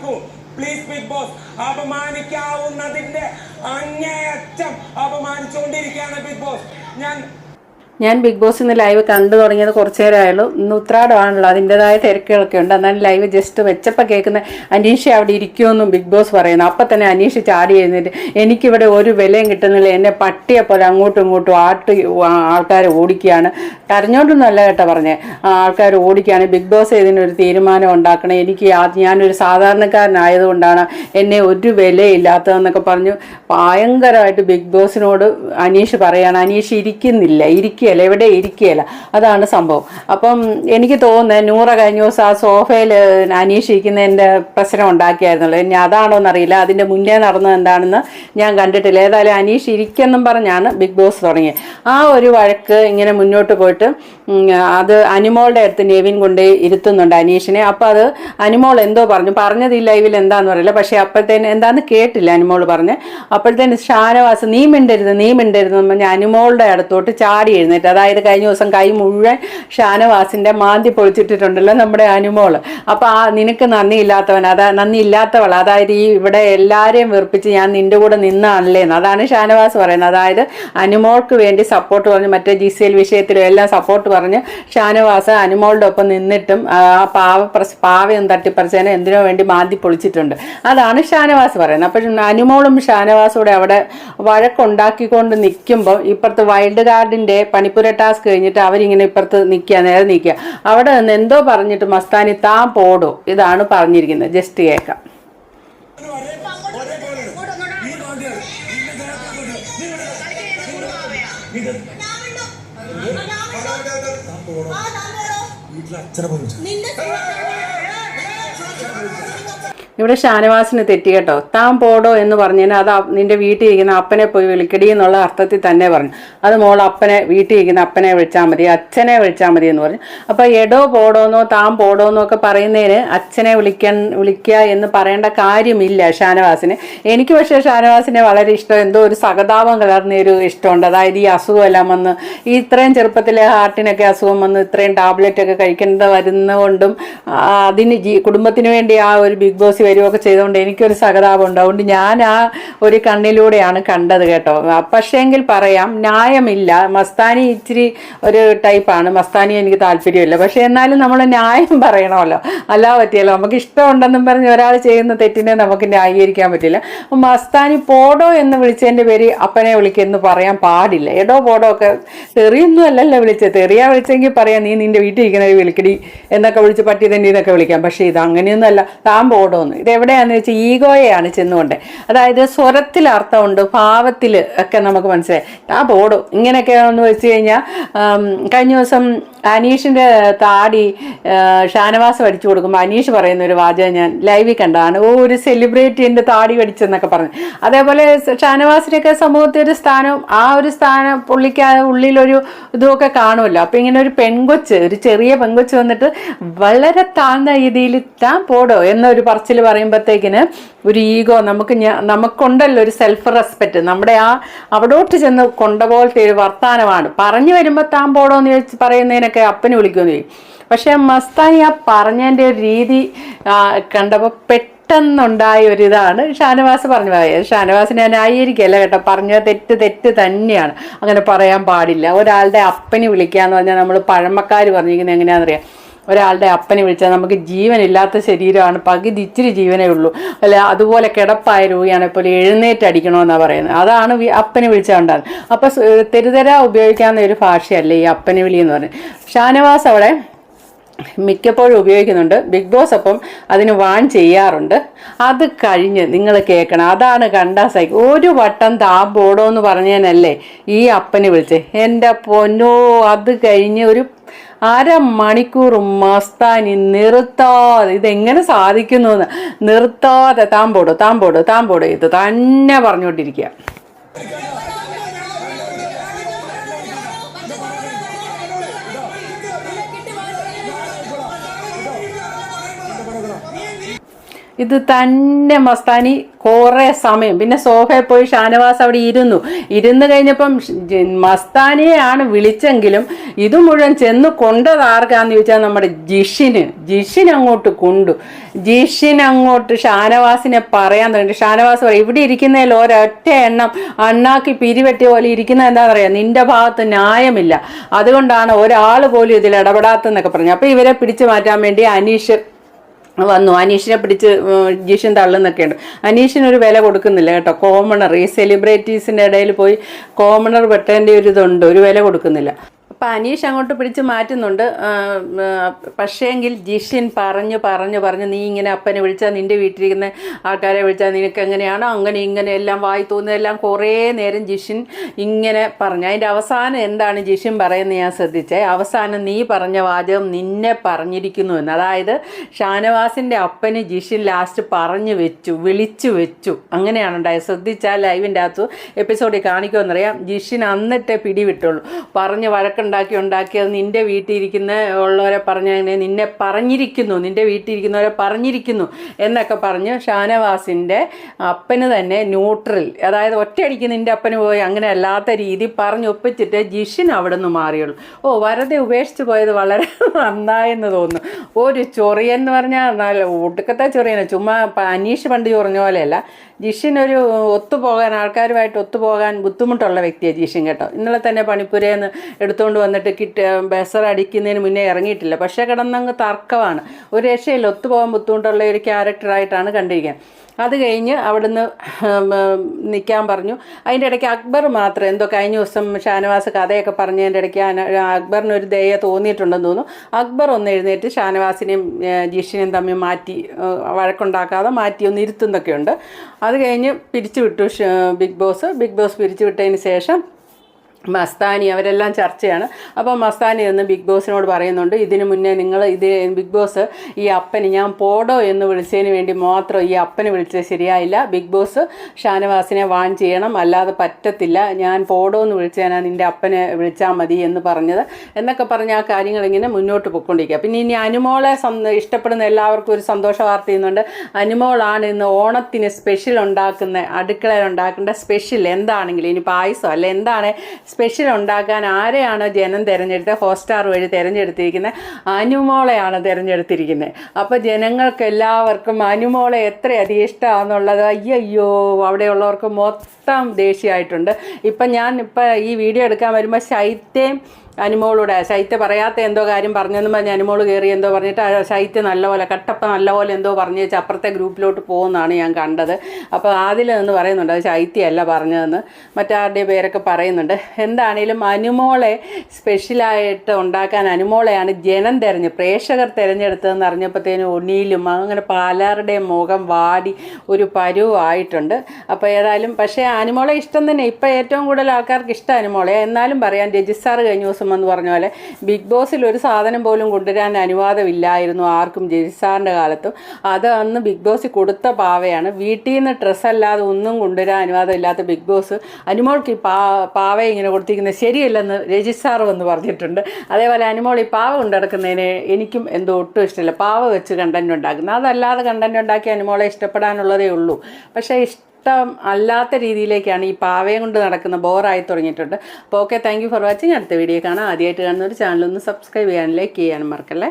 നടക്കൂ. Please big boss അപമാനിക്കാവുന്നതിന്റെ അങ്ങേയറ്റം അപമാനിച്ചുകൊണ്ടിരിക്കുകയാണ് big boss ഞാൻ ഞാൻ ബിഗ് ബോസ് ഇന്ന് ലൈവ് കണ്ടു തുടങ്ങിയത് കുറച്ചു നേരമായുള്ളൂ ഇന്ന് ഉത്രാടമാണല്ലോ. അതിന്റെതായ തിരക്കുകളൊക്കെ ഉണ്ട്. എന്നാലും ലൈവ് ജസ്റ്റ് വെച്ചപ്പോൾ കേൾക്കുന്ന അനീഷ അവിടെ ഇരിക്കുമെന്നും ബിഗ് ബോസ് പറയുന്നു. അപ്പം തന്നെ അനീഷ് ചാടി എഴുന്നേറ്റ് എനിക്കിവിടെ ഒരു വിലയും കിട്ടുന്നില്ല. എന്നെ പട്ടിയെ പോലെ അങ്ങോട്ടും ഇങ്ങോട്ടും ആട്ടി ആൾക്കാർ ഓടിക്കുകയാണ്. കരഞ്ഞോണ്ടൊന്നും അല്ല കേട്ടോ പറഞ്ഞേ. ആൾക്കാർ ഓടിക്കുകയാണ്. ബിഗ് ബോസ് ഇതിനൊരു തീരുമാനം ഉണ്ടാക്കണം. എനിക്ക് ഞാനൊരു സാധാരണക്കാരനായതുകൊണ്ടാണ് എന്നെ ഒരു വിലയില്ലാത്തതെന്നൊക്കെ പറഞ്ഞു. ഭയങ്കരമായിട്ട് ബിഗ് ബോസിനോട് അനീഷ് പറയുകയാണ് അനീഷ് ഇരിക്കുന്നില്ല. ഇരിക്കുകയല്ല? എവിടെ ഇരിക്കുകയല്ല. അതാണ് സംഭവം. അപ്പം എനിക്ക് തോന്നുന്നത് നൂറ കഴിഞ്ഞ ദിവസം ആ സോഫയിൽ അന്വേഷിക്കുന്നതിന്റെ പ്രശ്നം ഉണ്ടാക്കിയായിരുന്നല്ലോ. ഇനി അതാണോ എന്നറിയില്ല. അതിന്റെ മുന്നേ നടന്നത് എന്താണെന്ന് ഞാൻ കണ്ടിട്ടില്ല. ഏതായാലും അനീഷ് ഇരിക്കെന്നും പറഞ്ഞാണ് ബിഗ് ബോസ് തുടങ്ങിയത്. ആ ഒരു വഴക്ക് ഇങ്ങനെ മുന്നോട്ട് പോയിട്ട് അത് അനിമോളുടെ അടുത്ത് നെവിൻ കൊണ്ട് ഇരുത്തുന്നുണ്ട് അനീഷിനെ. അപ്പം അത് അനിമോൾ എന്തോ പറഞ്ഞു. പറഞ്ഞത് ഈ ലൈവിൽ എന്താന്ന് പറയില്ല പക്ഷേ അപ്പോഴത്തേന് എന്താണെന്ന് കേട്ടില്ല അനിമോൾ പറഞ്ഞ്. അപ്പോഴത്തേന് ഷാനവാസ് നീ മിണ്ടരുത് നീ മിണ്ടരുത് എന്ന് പറഞ്ഞാൽ അനിമോളുടെ അടുത്തോട്ട് ചാടി എഴുന്നേറ്റ് അതായത് കഴിഞ്ഞ ദിവസം കൈ മുഴുവൻ ഷാനവാസിന്റെ മാന്തി പൊളിച്ചിട്ടിട്ടുണ്ടല്ലോ നമ്മുടെ അനുമോൾ. അപ്പൊ ആ നിനക്ക് നന്ദി ഇല്ലാത്തവൻ അതാ നന്ദി ഇല്ലാത്തവൾ അതായത് ഈ ഇവിടെ എല്ലാരെയും വെറുപ്പിച്ച് ഞാൻ നിന്റെ കൂടെ നിന്നാണല്ലേ എന്ന്. അതാണ് ഷാനവാസ് പറയുന്നത്. അതായത് അനുമോൾക്ക് വേണ്ടി സപ്പോർട്ട് പറഞ്ഞ് മറ്റേ ജി സി എൽ വിഷയത്തിലും എല്ലാം സപ്പോർട്ട് പറഞ്ഞ് ഷാനവാസ് അനുമോളുടെ ഒപ്പം നിന്നിട്ടും ആ പാവ പാവയും തട്ടിപ്പറിച്ചതിനെ എന്തിനോ വേണ്ടി മാന്തി പൊളിച്ചിട്ടുണ്ട്. അതാണ് ഷാനവാസ് പറയുന്നത്. അപ്പം അനുമോളും ഷാനവാസും കൂടെ അവിടെ വഴക്കുണ്ടാക്കിക്കൊണ്ട് നിൽക്കുമ്പോൾ ഇപ്പുറത്ത് വൈൽഡ് ഗാർഡിന്റെ പണിപ്പുര ടാസ്ക് കഴിഞ്ഞിട്ട് അവരിങ്ങനെ ഇപ്പുറത്ത് നിൽക്കുക നേരെ നിൽക്കുക അവിടെ നിന്ന് എന്തോ പറഞ്ഞിട്ട് മസ്താനി താൻ പോടോ ഇതാണ് പറഞ്ഞിരിക്കുന്നത്. ജസ്റ്റ് കേൾക്കാം. ഇവിടെ ഷാനവാസിന് തെറ്റി കേട്ടോ. താൻ പോടോ എന്ന് പറഞ്ഞതിന് അത് നിന്റെ വീട്ടിൽ ഇരിക്കുന്ന അപ്പനെ പോയി വിളിക്കടി എന്നുള്ള അർത്ഥത്തിൽ തന്നെ പറഞ്ഞു. അത് മോൾ അപ്പനെ വീട്ടിൽ ഇരിക്കുന്ന അപ്പനെ വിളിച്ചാൽ മതി അച്ഛനെ വിളിച്ചാൽ മതി എന്ന് പറഞ്ഞു. അപ്പൊ എടോ പോടോന്നോ താൻ പോടോന്നോ ഒക്കെ പറയുന്നതിന് അച്ഛനെ വിളിക്കാൻ വിളിക്കുക എന്ന് പറയേണ്ട കാര്യമില്ല ഷാനവാസിന്. എനിക്ക് പക്ഷേ ഷാനവാസിനെ വളരെ ഇഷ്ടം. എന്തോ ഒരു സഹതാപം കലർന്ന ഒരു ഇഷ്ടമുണ്ട്. അതായത് ഈ അസുഖമെല്ലാം വന്ന് ഈ ഇത്രയും ചെറുപ്പത്തിലെ ഹാർട്ടിനൊക്കെ അസുഖം വന്ന് ഇത്രയും ടാബ്ലറ്റ് ഒക്കെ കഴിക്കേണ്ട വരുന്നതുകൊണ്ടും അതിന് കുടുംബത്തിന് വേണ്ടി ആ ഒരു ബിഗ് ബോസ് വരികയൊക്കെ ചെയ്തുകൊണ്ട് എനിക്കൊരു സഹതാപം ഉണ്ട് അതുകൊണ്ട് ഞാൻ ആ ഒരു കണ്ണിലൂടെയാണ് കണ്ടത് കേട്ടോ. പക്ഷേങ്കിൽ പറയാം ന്യായമില്ല. മസ്താനി ഇച്ചിരി ഒരു ടൈപ്പാണ്. മസ്താനി എനിക്ക് താല്പര്യമില്ല. പക്ഷെ എന്നാലും നമ്മൾ ന്യായം പറയണമല്ലോ. അല്ലാ പറ്റിയല്ലോ. നമുക്ക് ഇഷ്ടമുണ്ടെന്നും പറഞ്ഞ് ഒരാൾ ചെയ്യുന്ന തെറ്റിനെ നമുക്ക് ന്യായീകരിക്കാൻ പറ്റില്ല. മസ്താനി പോടോ എന്ന് വിളിച്ചതിന്റെ പേര് അപ്പനെ വിളിക്കുമെന്ന് പറയാൻ പാടില്ല. എടോ പോടോ ഒക്കെ തെറിയൊന്നും അല്ലല്ലോ വിളിച്ചത് തെറിയാ വിളിച്ചെങ്കിൽ പറയാം നീ നിന്റെ വീട്ടിൽ ഇരിക്കുന്നവർ വിളിക്കടി എന്നൊക്കെ വിളിച്ച് പട്ടി തന്നെ എന്നൊക്കെ വിളിക്കാം. പക്ഷേ ഇത് അങ്ങനെയൊന്നുമല്ല താൻ പോടോന്ന് ഇത് എവിടെയാണെന്ന് വെച്ചാൽ ഈഗോയെയാണ് ചെന്നുകൊണ്ട്. അതായത് സ്വരത്തിൽ അർത്ഥമുണ്ട് ഭാവത്തിൽ ഒക്കെ നമുക്ക് മനസ്സിലായി. ആ ബോർഡ് ഇങ്ങനെയൊക്കെയാണെന്ന് വെച്ച് കഴിഞ്ഞാൽ കഴിഞ്ഞ ദിവസം അനീഷിന്റെ താടി ഷാനവാസ് പഠിച്ചു കൊടുക്കുമ്പോൾ അനീഷ് പറയുന്ന ഒരു വാചകം ഞാൻ ലൈവിൽ കണ്ടതാണ്. ഓ ഒരു സെലിബ്രിറ്റി എന്റെ താടി പഠിച്ചെന്നൊക്കെ പറഞ്ഞു. അതേപോലെ ഷാനവാസിന്റെയൊക്കെ സമൂഹത്തിൽ ഒരു സ്ഥാനം ആ ഒരു സ്ഥാനം പുള്ളിക്ക് ഉള്ളിലൊരു ഇതുമൊക്കെ കാണുമല്ലോ. അപ്പം ഇങ്ങനെ ഒരു പെൺകൊച്ച് ഒരു ചെറിയ പെൺകൊച്ച് വന്നിട്ട് വളരെ താഴ്ന്ന രീതിയിൽ താൻ പോടോ എന്നൊരു പറച്ചിൽ പറയുമ്പോഴത്തേക്കിന് ഒരു ഈഗോ നമുക്ക് നമുക്കുണ്ടല്ലോ ഒരു സെൽഫ് റെസ്പെക്റ്റ് നമ്മുടെ ആ അവിടോട്ട് ചെന്ന് കൊണ്ട പോലത്തെ ഒരു വർത്തമാനമാണ് പറഞ്ഞു വരുമ്പോൾ താൻ പോടോ എന്ന് ചോദിച്ച് പറയുന്നതിനൊക്കെ അപ്പന് വിളിക്കുമെന്ന് ചോദിക്കും പക്ഷേ മസ്താനി ആ പറഞ്ഞതിന്റെ ഒരു രീതി കണ്ടപ്പോൾ പെട്ടെന്നുണ്ടായ ഒരിതാണ് ഷാനവാസ് പറഞ്ഞു പോയത് ഷാനവാസിനെ ഞാൻ ആയിരിക്കല്ല കേട്ടോ പറഞ്ഞ തെറ്റ് തെറ്റ് തന്നെയാണ്. അങ്ങനെ പറയാൻ പാടില്ല. ഒരാളുടെ അപ്പനെ വിളിക്കാന്ന് പറഞ്ഞാൽ നമ്മൾ പഴമക്കാർ പറഞ്ഞിരിക്കുന്നത് എങ്ങനെയാണെന്നറിയാം. ഒരാളുടെ അപ്പനെ വിളിച്ചാൽ നമുക്ക് ജീവനില്ലാത്ത ശരീരമാണ്. പകുതി ഇച്ചിരി ജീവനേ ഉള്ളൂ. അല്ല അതുപോലെ കിടപ്പായ രോഗിയാണ് ഇപ്പോൾ എഴുന്നേറ്റ് അടിക്കണമെന്നാണ് പറയുന്നത്. അതാണ് അപ്പനെ അപ്പനെ വിളിച്ചുകൊണ്ടാണ് അപ്പം തെരുതര ഉപയോഗിക്കാവുന്ന ഒരു ഭാഷയല്ല ഈ അപ്പനെ വിളി എന്ന് പറയുന്നത്. ഷാനവാസ് അവിടെ മിക്കപ്പോഴും ഉപയോഗിക്കുന്നുണ്ട്. ബിഗ് ബോസ് അപ്പം അതിന് വാൺ ചെയ്യാറുണ്ട്. അത് കഴിഞ്ഞ് നിങ്ങൾ കേൾക്കണം. അതാണ് കണ്ട സൈക്ക്. ഒരു വട്ടം താ ബോഡോ എന്ന് പറഞ്ഞതിനല്ലേ ഈ അപ്പനെ വിളിച്ച്. എന്റെ പൊന്നോ അത് കഴിഞ്ഞ് ഒരു അരമണിക്കൂർ മസ്താനി നിർത്താതെ ഇതെങ്ങനെ സാധിക്കുന്നു എന്ന് നിർത്താതെ താമ്പോട് താമ്പോട് താമ്പോട് ഇത് തന്നെ പറഞ്ഞുകൊണ്ടിരിക്കുക. ഇത് തന്നെ മസ്താനി കുറേ സമയം. പിന്നെ സോഫയിൽ പോയി ഷാനവാസ് അവിടെ ഇരുന്നു. ഇരുന്ന് കഴിഞ്ഞപ്പം മസ്താനിയെയാണ് വിളിച്ചെങ്കിലും ഇത് മുഴുവൻ ചെന്ന് കൊണ്ടത് ആർക്കാന്ന് ചോദിച്ചാൽ നമ്മുടെ ജിഷിന്. ജിഷിൻ അങ്ങോട്ട് കൊണ്ടു. ജിഷിൻ അങ്ങോട്ട് ഷാനവാസിനെ പറയാൻ തുടങ്ങി. ഷാനവാസ് പറയും ഇവിടെ ഇരിക്കുന്നതിൽ ഒരൊറ്റ എണ്ണം അണ്ണാക്കി പിരിവെട്ടി പോലെ ഇരിക്കുന്നത് എന്താണെന്ന് അറിയാം നിന്റെ ഭാഗത്ത് ന്യായമില്ല. അതുകൊണ്ടാണ് ഒരാൾ പോലും ഇതിൽ ഇടപെടാത്തെന്നൊക്കെ പറഞ്ഞു അപ്പൊ ഇവരെ പിടിച്ചു മാറ്റാൻ വേണ്ടി അനീഷ് വന്നു. അനീഷിനെ പിടിച്ച് ജിഷൻ തള്ളുന്നൊക്കെ ഉണ്ട്. അനീഷിന് ഒരു വില കൊടുക്കുന്നില്ല കേട്ടോ. കോമണർ ഈ സെലിബ്രിറ്റീസിന്റെ ഇടയിൽ പോയി കോമണർ വെട്ടേണ്ട ഒരു ഇതുണ്ട്. ഒരു വില കൊടുക്കുന്നില്ല. അപ്പം അനീഷ് അങ്ങോട്ട് പിടിച്ച് മാറ്റുന്നുണ്ട്. പക്ഷേങ്കിൽ ജിഷിൻ പറഞ്ഞു പറഞ്ഞു പറഞ്ഞു നീ ഇങ്ങനെ അപ്പനെ വിളിച്ചാൽ നിന്റെ വീട്ടിലിരിക്കുന്ന ആൾക്കാരെ വിളിച്ചാൽ നിനക്ക് എങ്ങനെയാണോ അങ്ങനെ ഇങ്ങനെ എല്ലാം വായി തോന്നുന്നതെല്ലാം കുറേ നേരം ജിഷിൻ ഇങ്ങനെ പറഞ്ഞു. അതിന്റെ അവസാനം എന്താണ് ജിഷിൻ പറയുന്നത് ഞാൻ ശ്രദ്ധിച്ചേ? അവസാനം നീ പറഞ്ഞ വാചകം നിന്നെ പറഞ്ഞിരിക്കുന്നു എന്ന്. അതായത് ഷാനവാസിന്റെ അപ്പന് ജിഷിൻ ലാസ്റ്റ് പറഞ്ഞു വെച്ചു വിളിച്ചു വെച്ചു. അങ്ങനെയാണ് ഉണ്ടായത്. ശ്രദ്ധിച്ചാൽ ലൈവിന്റെ അകത്ത് എപ്പിസോഡിൽ കാണിക്കുമെന്നറിയാം. ജിഷിൻ അന്നിട്ടേ പിടിവിട്ടുള്ളൂ. പറഞ്ഞ് വഴക്കുണ്ടാക്കി ഉണ്ടാക്കി അത് നിന്റെ വീട്ടിലിരിക്കുന്ന ഉള്ളവരെ പറഞ്ഞ നിന്നെ പറഞ്ഞിരിക്കുന്നു നിന്റെ വീട്ടിലിരിക്കുന്നവരെ പറഞ്ഞിരിക്കുന്നു എന്നൊക്കെ പറഞ്ഞ് ഷാനവാസിന്റെ അപ്പന് തന്നെ ന്യൂട്രൽ അതായത് ഒറ്റയടിക്ക് നിന്റെ അപ്പന് പോയി അങ്ങനെ അല്ലാത്ത രീതി പറഞ്ഞ് ഒപ്പിച്ചിട്ട് ജിഷിൻ അവിടെ നിന്ന് മാറിയുള്ളൂ. ഓ വരതെ ഉപേക്ഷിച്ച് പോയത് വളരെ നന്നായെന്ന് തോന്നുന്നു. ഒരു ചൊറിയെന്ന് പറഞ്ഞാൽ നല്ല ഒടുക്കത്തെ ചൊറിയാണ്. ചുമ്മാ അനീഷ് പണ്ട് ചൊറിഞ്ഞ പോലെയല്ല. ജിഷിൻ ഒരു ഒത്തുപോകാൻ ആൾക്കാരുമായിട്ട് ഒത്തുപോകാൻ ബുദ്ധിമുട്ടുള്ള വ്യക്തിയാണ് ജിഷിൻ കേട്ടോ. ഇന്നലെ തന്നെ പണിപ്പുരയിൽ നിന്ന് എടുത്തുകൊണ്ട് വന്നിട്ട് കിട്ട് ബസർ അടിക്കുന്നതിന് മുന്നേ ഇറങ്ങിയിട്ടില്ല. പക്ഷേ കിടന്നങ്ങ് തർക്കമാണ്. ഒരു രക്ഷയില്ല ഒത്തുപോകാൻ ബുദ്ധിമുട്ടുള്ള ഒരു ക്യാരക്ടറായിട്ടാണ് കണ്ടിരിക്കുന്നത്. അത് കഴിഞ്ഞ് അവിടുന്ന് നിൽക്കാൻ പറഞ്ഞു. അതിന്റെ ഇടയ്ക്ക് അക്ബർ മാത്രം എന്തോ കഴിഞ്ഞ ദിവസം ഷാനവാസ് കഥയൊക്കെ പറഞ്ഞതിന്റെ ഇടയ്ക്ക് അക്ബറിന് ഒരു ദയ തോന്നിയിട്ടുണ്ടെന്ന് തോന്നുന്നു. അക്ബർ ഒന്ന് എഴുന്നേറ്റ് ഷാനവാസിനെയും ജിഷിനെയും തമ്മിൽ മാറ്റി വഴക്കുണ്ടാക്കാതെ മാറ്റി ഒന്ന് ഇരുത്തുന്നൊക്കെയുണ്ട്. അത് കഴിഞ്ഞ് പിരിച്ചു വിട്ടു ബിഗ് ബോസ്. ബിഗ് ബോസ് പിരിച്ചു വിട്ടതിന് ശേഷം മസ്താനി അവരെല്ലാം ചർച്ചയാണ്. അപ്പോൾ മസ്താനി എന്ന് ബിഗ് ബോസിനോട് പറയുന്നുണ്ട് ഇതിനു മുന്നേ നിങ്ങൾ ഇത് ബിഗ് ബോസ് ഈ അപ്പന് ഞാൻ പോടോ എന്ന് വിളിച്ചതിന് വേണ്ടി മാത്രം ഈ അപ്പന് വിളിച്ചത് ശരിയായില്ല. ബിഗ് ബോസ് ഷാനവാസിനെ വാൺ ചെയ്യണം അല്ലാതെ പറ്റത്തില്ല. ഞാൻ പോടോ എന്ന് വിളിച്ചാൽ നിന്റെ അപ്പനെ വിളിച്ചാൽ മതി എന്ന് പറഞ്ഞത്. എന്നൊക്കെ പറഞ്ഞ് ആ കാര്യങ്ങളിങ്ങനെ മുന്നോട്ട് പൊയ്ക്കൊണ്ടിരിക്കുക. പിന്നെ ഇനി അനുമോളെ ഇഷ്ടപ്പെടുന്ന എല്ലാവർക്കും ഒരു സന്തോഷ വാർത്ത ചെയ്യുന്നുണ്ട്. അനുമോളാണ് ഇന്ന് ഓണത്തിന് സ്പെഷ്യൽ ഉണ്ടാക്കുന്ന അടുക്കളയിൽ ഉണ്ടാക്കേണ്ട സ്പെഷ്യൽ എന്താണെങ്കിലും ഇനി പായസം അല്ല? എന്താണ് സ്പെഷ്യൽ ഉണ്ടാക്കാൻ ആരെയാണ് ജനം തിരഞ്ഞെടുത്തത്? ഹോട്ട്സ്റ്റാർ വഴി തിരഞ്ഞെടുത്തിരിക്കുന്നത്? അനുമോളെയാണ് തിരഞ്ഞെടുത്തിരിക്കുന്നത്. അപ്പോൾ ജനങ്ങൾക്ക് എല്ലാവർക്കും അനുമോളെ എത്രയധികം ഇഷ്ടമാണെന്നുള്ളത് അയ്യോ അവിടെയുള്ളവർക്ക് മൊത്തം ദേഷ്യമായിട്ടുണ്ട്. ഇപ്പം ഞാൻ ഇപ്പം ഈ വീഡിയോ എടുക്കാൻ വരുമ്പോൾ ശൈത്യം അനുമോളൂടെ ശൈത്യ പറയാത്ത എന്തോ കാര്യം പറഞ്ഞെന്നും പറഞ്ഞ് അനുമോൾ കയറി എന്തോ പറഞ്ഞിട്ട് ശൈത്യ നല്ലപോലെ കട്ടപ്പ നല്ലപോലെ എന്തോ പറഞ്ഞു വെച്ച് അപ്പുറത്തെ ഗ്രൂപ്പിലോട്ട് പോകുന്നതാണ് ഞാൻ കണ്ടത്. അപ്പോൾ അതിൽ നിന്ന് പറയുന്നുണ്ട് അത് ശൈത്യമല്ല പറഞ്ഞതെന്ന്. മറ്റാരുടെ പേരൊക്കെ പറയുന്നുണ്ട് എന്താണേലും അനുമോളെ സ്പെഷ്യലായിട്ട് ഉണ്ടാക്കാൻ അനുമോളെയാണ് ജനം തിരഞ്ഞ് പ്രേക്ഷകർ തിരഞ്ഞെടുത്തതെന്ന് അറിഞ്ഞപ്പോഴത്തേനും ഒന്നിയിലും അങ്ങനെ പലരുടെയും മുഖം വാടി ഒരു പരുവായിട്ടുണ്ട്. അപ്പോൾ ഏതായാലും പക്ഷേ അനുമോളെ ഇഷ്ടം തന്നെ ഇപ്പോൾ ഏറ്റവും കൂടുതൽ ആൾക്കാർക്ക് ഇഷ്ടം അനുമോളെ എന്നാലും പറയാം രജിസ്റ്റാർ കഴിഞ്ഞ ദിവസം എന്ന് പറഞ്ഞ പോലെ ബിഗ് ബോസിൽ ഒരു സാധനം പോലും കൊണ്ടുവരാൻ അനുവാദമില്ലായിരുന്നു ആർക്കും ജയിസാറിന്റെ കാലത്തും. അത് അന്ന് ബിഗ് ബോസ് കൊടുത്ത പാവയാണ്. വീട്ടിൽ നിന്ന് ഡ്രസ്സ് അല്ലാതെ ഒന്നും കൊണ്ടുവരാൻ അനുവാദമില്ലാത്ത ബിഗ് ബോസ് അനുമോൾക്ക് ഈ പാ പാവ ഇങ്ങനെ കൊടുത്തിരിക്കുന്നത് ശരിയല്ലെന്ന് രജിസാർ എന്ന് പറഞ്ഞിട്ടുണ്ട്. അതേപോലെ അനുമോൾ ഈ പാവ കൊണ്ടിടക്കുന്നതിന് എനിക്കും എന്തോ ഒട്ടും ഇഷ്ടമില്ല. പാവ വെച്ച് കണ്ടന്റ് ഉണ്ടാക്കുന്നത്. അതല്ലാതെ കണ്ടന്റ് ഉണ്ടാക്കി അനുമോളെ ഇഷ്ടപ്പെടാനുള്ളതേ ഉള്ളൂ. പക്ഷേ അല്ലാത്ത രീതിയിലേക്കാണ് ഈ പാവയെ കൊണ്ട് നടക്കുന്ന ബോറായി തുടങ്ങിയിട്ടുണ്ട്. അപ്പോൾ ഓക്കെ താങ്ക് ഫോർ വാച്ചിങ് അടുത്ത വീഡിയോ കാണാം. ആദ്യമായിട്ട് കാണുന്ന ഒരു ചാനൽ ഒന്ന് സബ്സ്ക്രൈബ് ചെയ്യാനും ലൈക്ക് ചെയ്യാനും മറക്കല്ലേ?